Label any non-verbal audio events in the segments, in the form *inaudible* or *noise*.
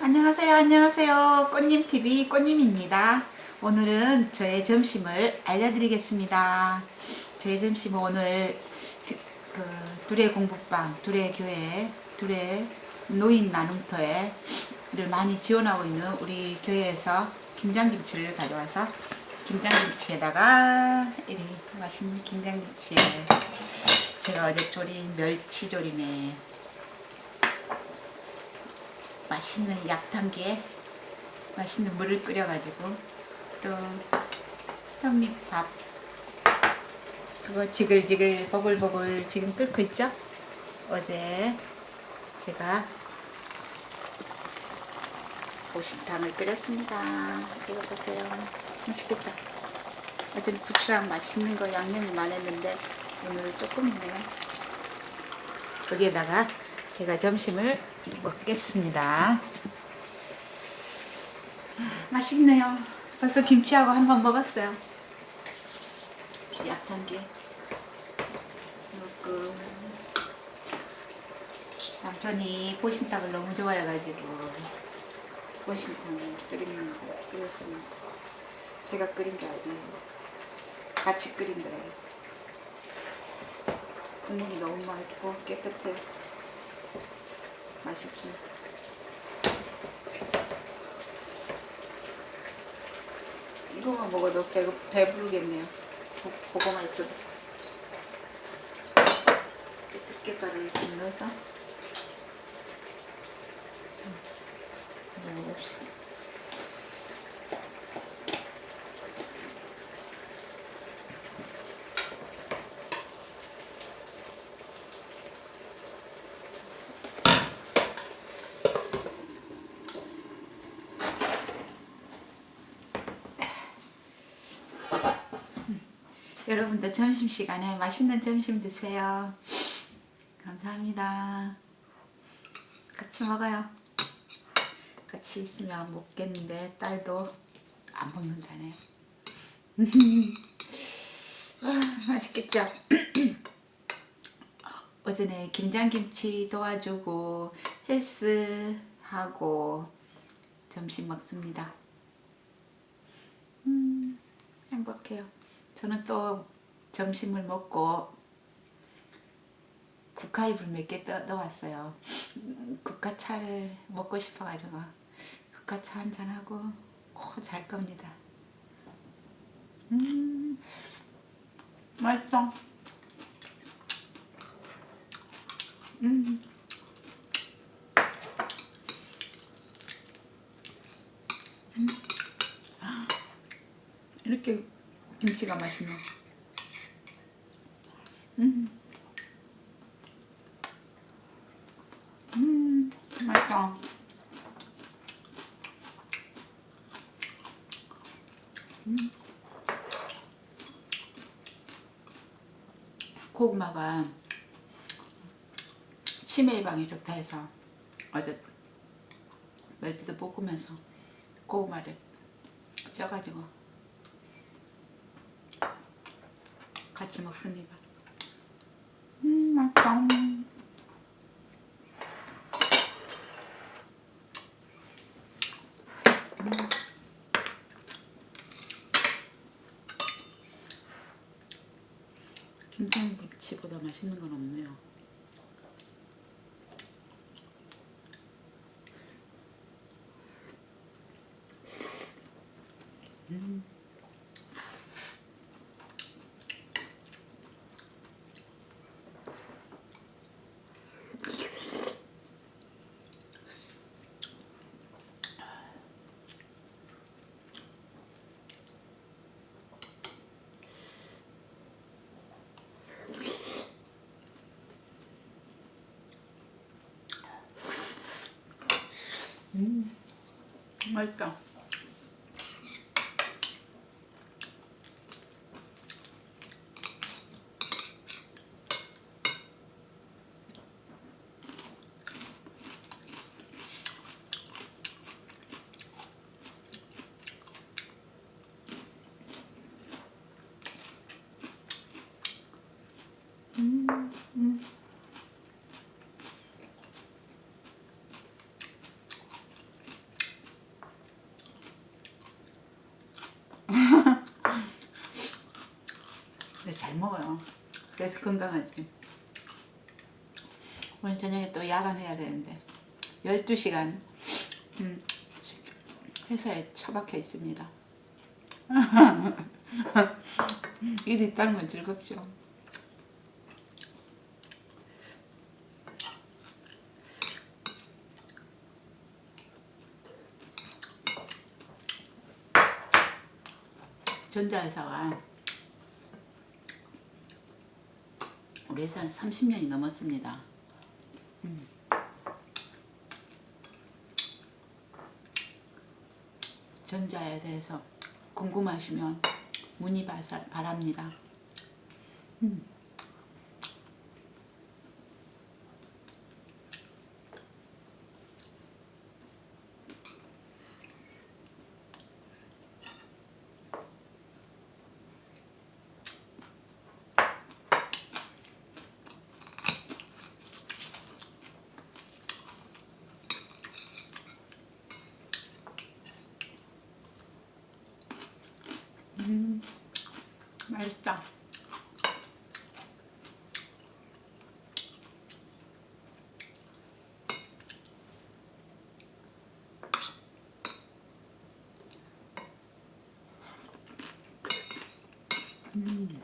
안녕하세요, 안녕하세요. 꽃님TV 꽃님입니다. 오늘은 저의 점심을 알려드리겠습니다. 저의 점심은 오늘 그, 그 두레 공부방, 두레 교회, 두레 노인 나눔터에 를 많이 지원하고 있는 우리 교회에서 김장김치를 가져와서 김장김치에다가 이 맛있는 김장김치에 제가 어제 조린 멸치조림에 맛있는 약탕기에 맛있는 물을 끓여가지고 또 현미밥 그거 지글지글 버글버글 지금 끓고 있죠? 어제 제가 보신탕을 끓였습니다. 이거 보세요. 맛있겠죠? 어제는 부추랑 맛있는 거 양념이 많았는데 오늘은 조금 있네요. 거기에다가 제가 점심을 먹겠습니다. 맛있네요. 벌써 김치하고 한 번 먹었어요. 약한게 조금 남편이 보신탕을 너무 좋아해가지고 보신탕을 끓이는 거 끓였습니다. 제가 끓인 게 아니에요. 같이 끓인 거예요. 국물이 너무 맑고 깨끗해요. 맛있어요. 이거만 먹어도 배, 배부르겠네요. 고, 고구마 있어도. 이렇게 들깨가루를 좀 넣어서 여러분들 점심시간에 맛있는 점심 드세요. 감사합니다. 같이 먹어요. 같이 있으면 먹겠는데 딸도 안 먹는다네. *laughs* 아, 맛있겠죠? *clears throat* 어제는 김장김치 도와주고 헬스하고 점심 먹습니다. 음, 행복해요. 저는 또 점심을 먹고 국화잎을 몇 개 떠왔어요. 국화차를 먹고 싶어가지고 국화차 한 잔하고 코잘 겁니다. 음, 맛있어. 음. 음. 이렇게 김치가 맛있네. 음. 음, 맛있다. 음. 고구마가 치매 예방에 좋다 해서 어제 멸치도 볶으면서 고구마를 쪄가지고 같이 먹습니다. 음, 맛있다. 음. 김장김치보다 맛있는 건 없네요. 음. 음, 맛있다. 잘 먹어요. 그래서 건강하지. 오늘 저녁에 또 야간해야 되는데 12시간 음, 회사에 처박혀 있습니다. *laughs* 일이 있다는 건 즐겁죠. 전자회사가 회사는 30년이 넘었습니다. 음. 전자에 대해서 궁금하시면 문의 바- 바랍니다. 음. 음, 맛있다. 음.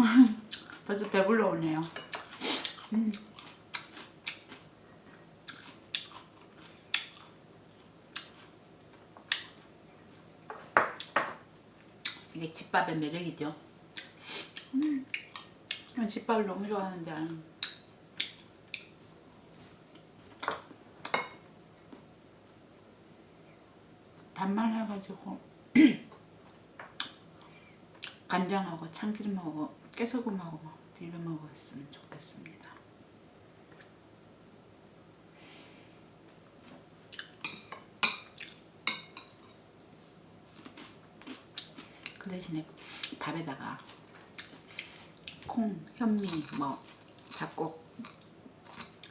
*laughs* 벌써 배불러 오네요. 음. 이게 집밥의 매력이죠. 음. 전 집밥을 너무 좋아하는데. 밥만 해가지고 간장하고 참기름하고 깨소금하고 비벼 먹었으면 좋겠습니다. 그 대신에 밥에다가 콩, 현미, 뭐 잡곡,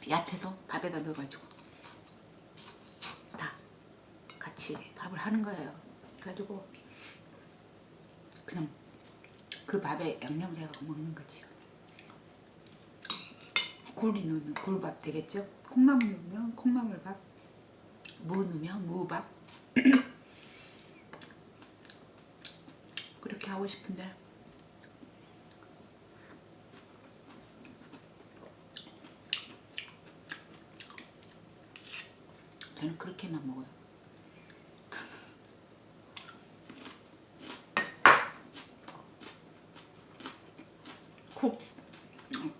야채도 밥에다 넣어가지고 다 같이 밥을 하는 거예요. 그래가지고 그 밥에 양념을 해서 먹는 거지요. 굴이 넣으면 굴밥 되겠죠? 콩나물 넣으면 콩나물밥, 무 넣으면 무밥. *clears throat* 그렇게 하고 싶은데 저는 그렇게만 먹어요. 국,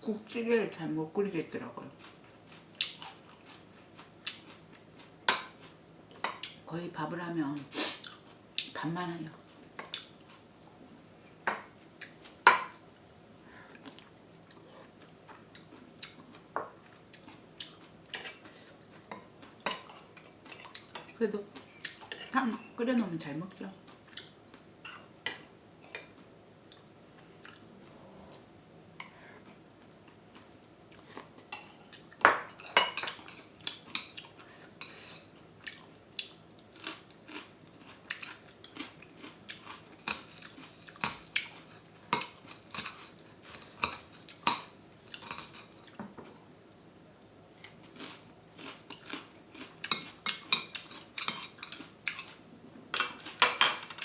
국 찌개를 잘 못 끓이겠더라고요. 거의 밥을 하면 밥만 해요. 그래도 탕 끓여놓으면 잘 먹죠.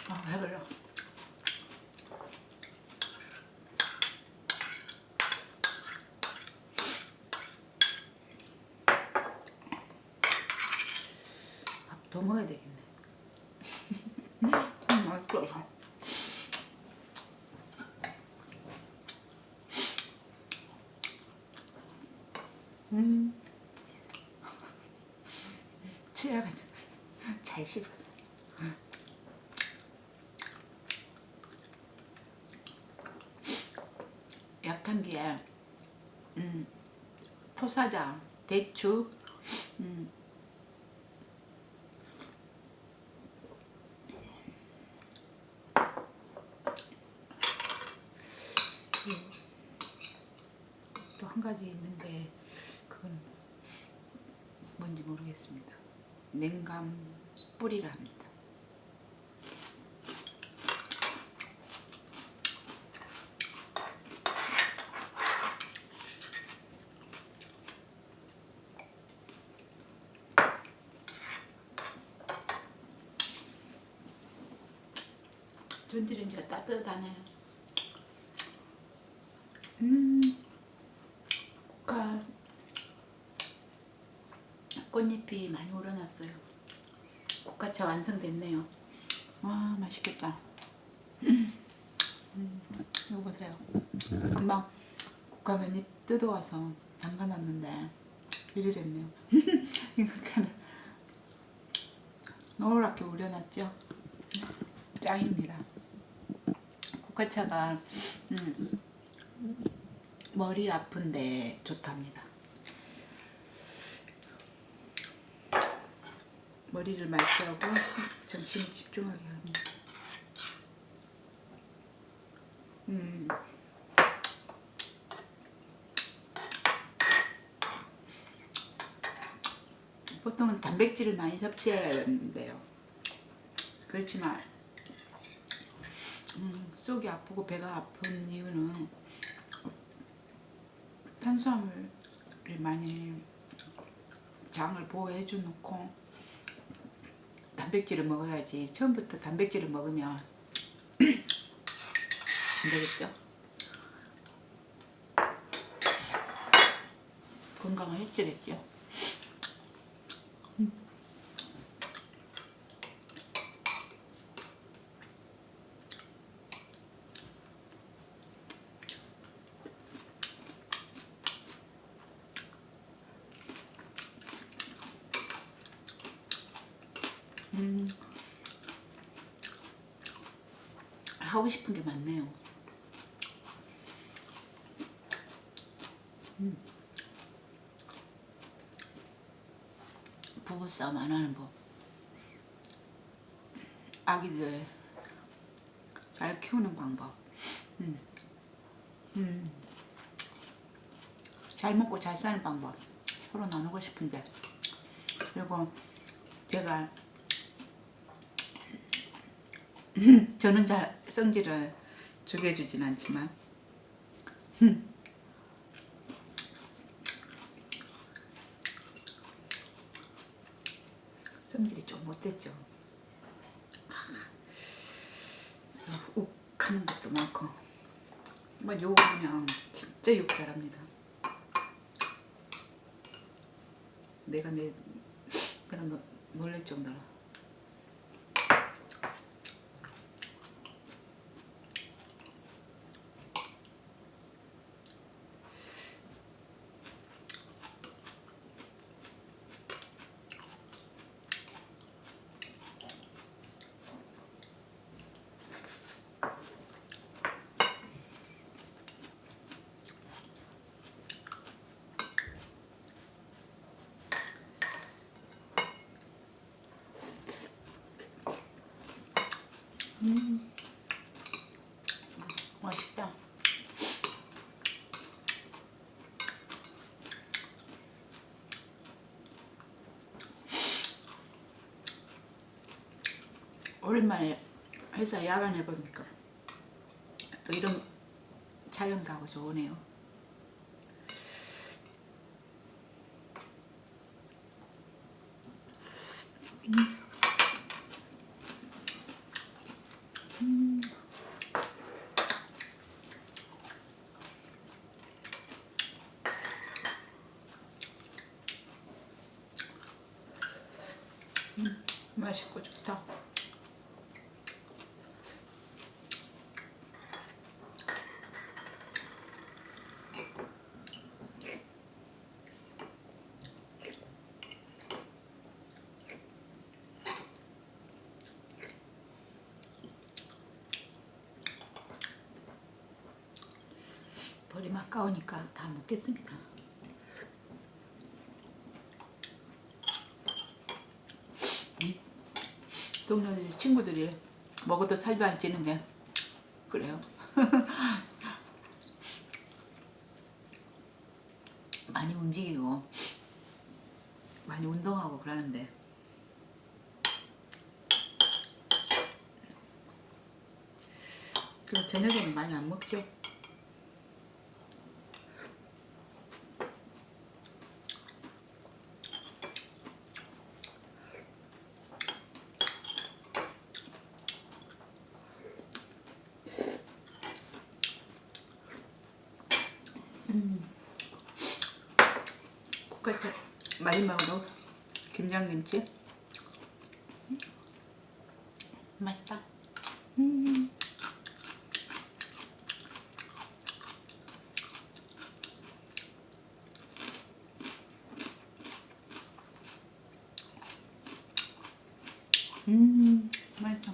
아, 배불러. 밥 더 먹어야 되겠네. 음, 맛있어서. 음. 치아가 잘 씹었어. 약탕기에 음, 토사자, 대추, 음, 또 한 가지 있는데 그건 뭔지 모르겠습니다. 냉감 뿌리라 합니다. 전지레인지가 따뜻하네. 음, 국화 꽃잎이 많이 우러났어요. 국화차 완성됐네요. 와 맛있겠다. 음, 음, 이거 보세요. 금방 국화면이 뜯어와서 담가놨는데 이리 됐네요. *laughs* 이렇게는 노랗게 우려놨죠. 짱입니다. 국화차가 음, 머리 아픈데 좋답니다. 머리를 맑게 하고 정신을 집중하게 합니다. 음. 보통은 단백질을 많이 섭취해야 하는데요. 그렇지만 음, 속이 아프고 배가 아픈 이유는 탄수화물을 많이 장을 보호해 주놓고 단백질을 먹어야지 처음부터 단백질을 먹으면 안 되겠죠? 건강을 해치겠죠? 하고 싶은 게 많네요. 음. 부부싸움 안 하는 법. 아기들 잘 키우는 방법. 음. 음. 잘 먹고 잘 사는 방법. 서로 나누고 싶은데. 그리고 제가 *laughs* 저는 잘 성질을 죽여주진 않지만 *laughs* 성질이 좀 못됐죠. 욱하는 것도 많고 뭐욕 그냥 진짜 욕 잘합니다. 내가 내 내가 노, 놀랄 정도로. 오랜만에 회사 야간 해보니까 또 이런 촬영 가고 좋으네요. 맛있고 좋다. 버림 아까우니까 다 먹겠습니다. 동료들 친구들이 먹어도 살도 안 찌는데 그래요. *laughs* 많이 움직이고 많이 운동하고 그러는데 그 저녁에는 많이 안 먹죠. 국화차 마지막으로 김장김치 음. 맛있다 음. 음 맛있다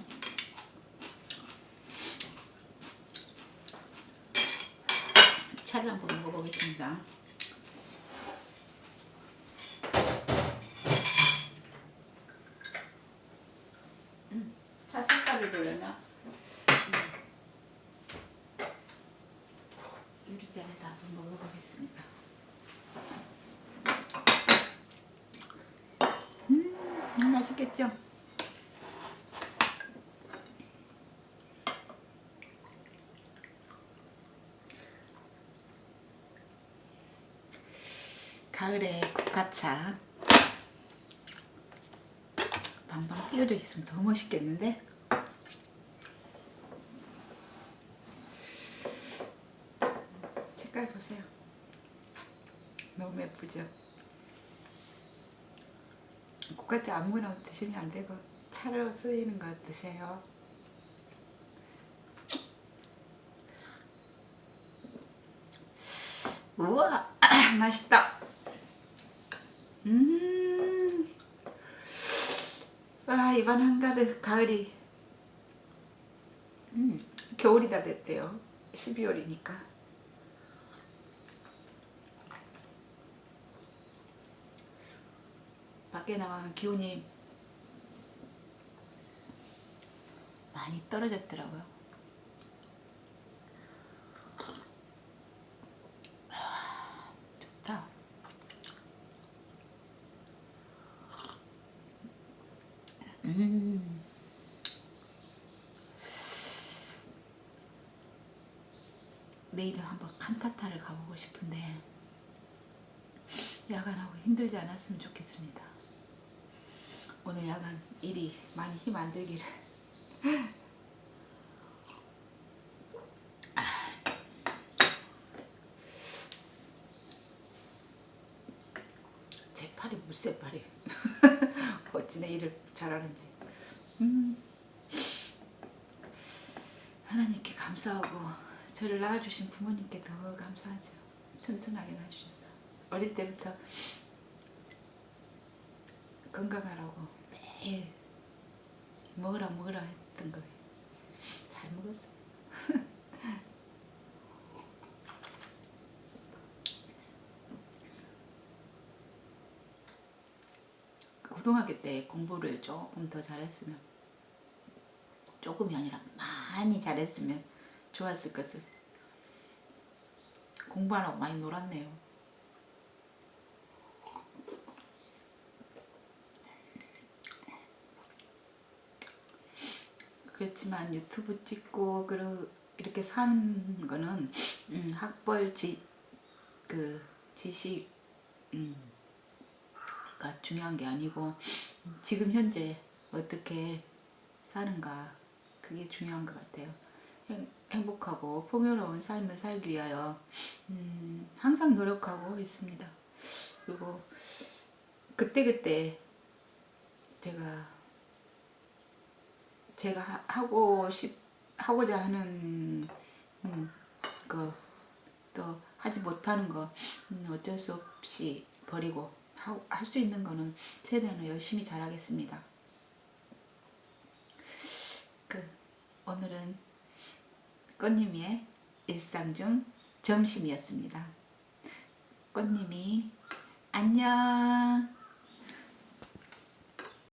차를 한번 먹어보겠습니다 차 색깔을 보려면 유리잔에다 한번 먹어보겠습니다. 음, 맛있겠죠? 가을에 국화차 방방 띄어져 있으면 더 멋있겠는데? 색깔 보세요. 너무 예쁘죠? 국화차 아무거나 드시면 안 되고 차로 쓰이는 거 드세요. 우와 *clears throat* 맛있다. 음. 와 이번 한가득 가을이 음, 겨울이 다 됐대요. 12월이니까. 밖에 나가면 기온이 많이 떨어졌더라고요 아, 좋다 음. 내일은 한번 가보고 싶은데 야간하고 힘들지 않았으면 좋겠습니다. 오늘 야간 일이 많이 힘 안 들기를 제 팔이 물새 팔이 *laughs* 어찌나 일을 잘하는지 음. 하나님께 감사하고 저를 낳아주신 부모님께 더 감사하죠 튼튼하게 낳아주셨어. 어릴 때부터 건강하라고 매일 먹으라 먹으라 했던 거예요. 잘 먹었어. *laughs* 고등학교 때 공부를 조금 더 잘했으면 조금이 아니라 많이 잘했으면 좋았을 것을 공부 안 하고 많이 놀았네요. 그렇지만 유튜브 찍고 이렇게 사는 거는 음, 학벌 지, 그 지식 음, 가 중요한 게 아니고 음, 지금 현재 어떻게 사는가 그게 중요한 것 같아요. 행, 행복하고 풍요로운 삶을 살기 위하여 음, 항상 노력하고 있습니다. 그리고 그때그때 제가 제가 하- 하고 싶 하고자 하는 음, 거또 하지 못하는 거 음, 어쩔 수 없이 버리고 할 수 있는 거는 최대한 열심히 잘하겠습니다. 그 오늘은 꽃님의 일상 중 점심이었습니다. 꽃님이 안녕.